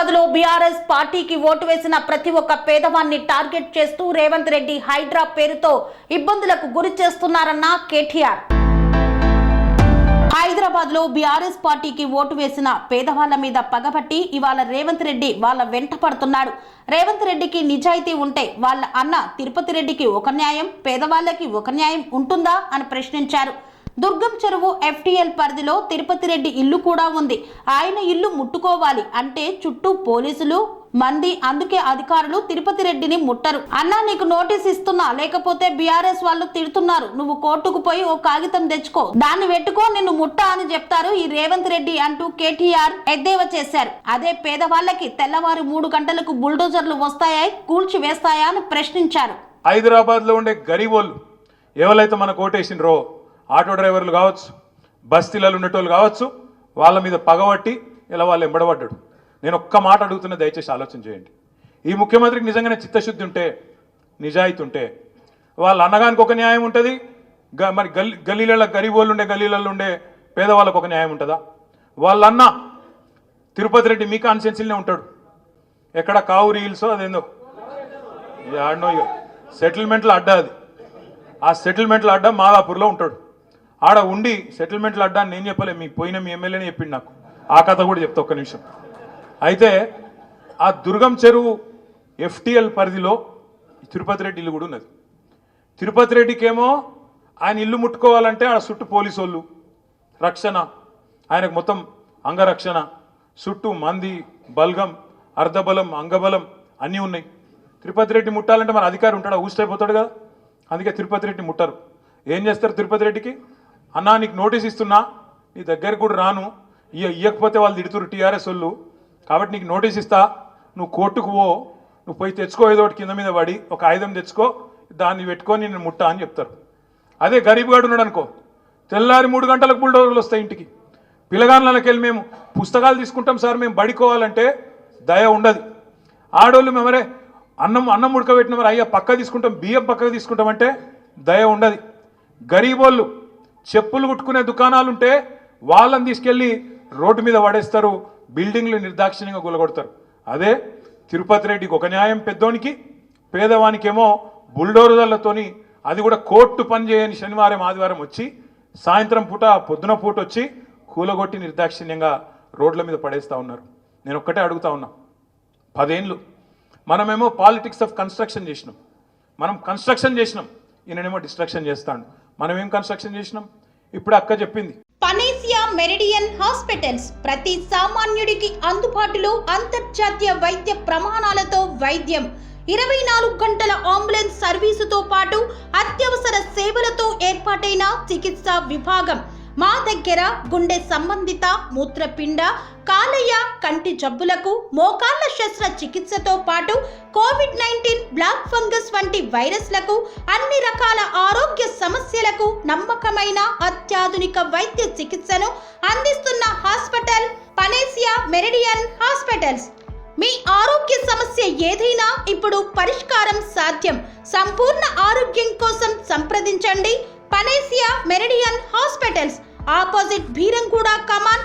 హైదరాబాద్లో బీఆర్ఎస్ పార్టీకి ఓటు వేసిన ప్రతి ఒక్క పేదవాన్ని టార్గెట్ చేస్తూ రేవంత్ రెడ్డి హైడ్రా పేరుతో ఇబ్బందులకు గురి చేస్తున్నారన్న కేటీఆర్. హైదరాబాద్లో బీఆర్ఎస్ పార్టీకి ఓటు వేసిన పేదవాళ్ళ మీద పగబట్టి ఇవాళ రేవంత్ రెడ్డి వాళ్ళ వెంట పడుతున్నాడు. రేవంత్ రెడ్డికి నిజాయితీ ఉంటే వాళ్ళ అన్న తిరుపతి రెడ్డికి ఒక న్యాయం పేదవాళ్ళకి ఒక న్యాయం ఉంటుందా అని ప్రశ్నించారు. దుర్గం చెరువు ఎఫ్టీఎల్ పరిధిలో తిరుపతి రెడ్డి ఇల్లు కూడా ఉంది. ఆయన ఇల్లు ముట్టుకోవాలి అంటే చుట్టూ పోలీసులు మంది అందుకే అధికారులు తిరుపతి రెడ్డిని ముట్టరు. అన్నా నీకు నోటీస్ ఇస్తున్నా లేకపోతే బీఆర్ఎస్ వాళ్ళు తిడుతున్నారు. నువ్వు కోర్టుకు పోయి ఓ కాగితం తెచ్చుకో. దాన్ని పెట్టుకో నిన్ను ముట్ట అని చెప్తారు ఈ రేవంత్ రెడ్డి అంటూ కేటీఆర్ ఎద్దేవా చేశారు. అదే పేదవాళ్ళకి తెల్లవారు మూడు గంటలకు బుల్డోజర్లు వస్తాయా కూల్చి వేస్తాయా అని ప్రశ్నించారు. హైదరాబాద్లో ఉండే గరీబోళ్ళు ఎవరైతే మనకు ఓటేసినరో ఆటో డ్రైవర్లు కావచ్చు బస్తీలలో ఉండేటోళ్ళు కావచ్చు వాళ్ళ మీద పగబట్టి ఇలా వాళ్ళు ఎంబడబడ్డాడు. నేను ఒక్క మాట అడుగుతున్నా దయచేసి ఆలోచన చేయండి. ఈ ముఖ్యమంత్రికి నిజంగానే చిత్తశుద్ధి ఉంటే నిజాయితీ ఉంటే వాళ్ళ అన్నగానికి ఒక న్యాయం ఉంటుంది గ- మరి గల్లీ గల్లీలలో గరీబోళ్ళు ఉండే గల్లీలలో ఉండే పేదవాళ్ళకు ఒక న్యాయం ఉంటుందా? వాళ్ళ అన్న తిరుపతి రెడ్డి మీ కాన్సెన్సీలోనే ఉంటాడు. ఎక్కడ కావు హిల్స్ అదేందో? ఆడనో ఇక సెటిల్మెంట్లో అడ్డా అది. ఆ సెటిల్మెంట్లో అడ్డా మాదాపూర్లో ఉంటాడు. ఆడ ఉండి సెటిల్మెంట్లు అడ్డాన్ని నేను చెప్పలే మీ పోయిన మీ ఎమ్మెల్యేనే చెప్పిండు నాకు. ఆ కథ కూడా చెప్తా ఒక్క నిమిషం. అయితే ఆ దుర్గం చెరువు ఎఫ్టిఎల్ పరిధిలో తిరుపతి రెడ్డి ఇల్లు కూడా ఉన్నది. తిరుపతి రెడ్డికేమో ఆయన ఇల్లు ముట్టుకోవాలంటే ఆడ చుట్టూ పోలీసు వాళ్ళు రక్షణ ఆయనకు మొత్తం అంగరక్షణ చుట్టూ మంది బల్గం అర్ధబలం అంగబలం అన్నీ ఉన్నాయి. తిరుపతి రెడ్డి ముట్టాలంటే మన అధికారి ఉంటాడు? ఊసిపోతాడు కదా. అందుకే తిరుపతి రెడ్డి ముట్టారు. ఏం చేస్తారు తిరుపతి రెడ్డికి? అన్నా నీకు నోటీస్ ఇస్తున్నా నీ దగ్గరికి కూడా రాను. ఇక ఇయ్యకపోతే వాళ్ళు తిడుతురు టీఆర్ఎస్ వాళ్ళు. కాబట్టి నీకు నోటీస్ ఇస్తా. నువ్వు కోర్టుకు పో. నువ్వు పోయి తెచ్చుకో ఏదో ఒకటి కింద మీద పడి ఒక ఆయుధం తెచ్చుకో. దాన్ని పెట్టుకొని నేను ముట్టా అని చెప్తారు. అదే గరీబ్గాడు ఉన్నాడు అనుకో. తెల్లారి మూడు గంటలకు బుల్డోజర్లు వస్తాయి ఇంటికి. పిల్లగాళ్ళకి వెళ్ళి మేము పుస్తకాలు తీసుకుంటాం సార్ మేము బడికోవాలంటే దయ ఉండదు. ఆడోళ్ళు మేమరే అన్నం అన్నం ఉడకబెట్టిన మరి అయ్యా పక్క తీసుకుంటాం బియ్యం పక్కకు తీసుకుంటామంటే దయ ఉండదు. గరీబోళ్ళు చెప్పులు కుట్టుకునే దుకాణాలు ఉంటే వాళ్ళని తీసుకెళ్ళి రోడ్డు మీద పడేస్తారు బిల్డింగ్లు నిర్దాక్షిణ్యంగా గులగొడతారు అదే తిరుపతి రెడ్డికి ఒక న్యాయం పెద్దోనికి పేదవానికేమో బుల్డోరుదర్లతోని అది కూడా కోర్టు పని చేయని శనివారం ఆదివారం వచ్చి సాయంత్రం పూట పొద్దున పూట వచ్చి కూలగొట్టి నిర్దాక్షిణ్యంగా రోడ్ల మీద పడేస్తూ ఉన్నారు. నేను ఒక్కటే అడుగుతా ఉన్నా. పదేళ్ళు మనమేమో పాలిటిక్స్ ఆఫ్ కన్స్ట్రక్షన్ చేసినాం. మనం కన్స్ట్రక్షన్ చేసినాం. ఈయననేమో డిస్ట్రక్షన్ చేస్తాడు. మనం ఏం కన్స్ట్రక్షన్ చేసినాం? ఇప్పుడు అక్క చెప్పింది. పనేసియా మెరిడియన్ హాస్పిటల్స్ ప్రతి సామాన్యుడికి అందుబాటులో అంతర్జాతీయ వైద్య ప్రమాణాలతో వైద్యం. ఇరవై నాలుగు గంటల అంబులెన్స్ సర్వీసుతో పాటు అత్యవసర సేవలతో ఏర్పాటైన చికిత్సా విభాగం. మా దగ్గర గుండె సంబంధిత మూత్రపిండ కాలేయ కంటి జబ్బులకు మోకాళ్ళ శస్త్ర చికిత్సతో పాటు కోవిడ్ నైన్టీన్ బ్లాక్ ఫంగస్ వంటి వైరస్లకు అన్ని రకాల ఆరోగ్య సమస్యలకు నమ్మకమైన అత్యాధునిక వైద్య చికిత్సను అందిస్తున్న హాస్పిటల్ పనేసియా మెరిడియన్ హాస్పిటల్స్. మీ ఆరోగ్య సమస్య ఏదైనా ఇప్పుడు పరిష్కారం సాధ్యం. సంపూర్ణ ఆరోగ్యం కోసం సంప్రదించండి. Panacea Meridian hospitals. Opposite Bheeramguda కమాన్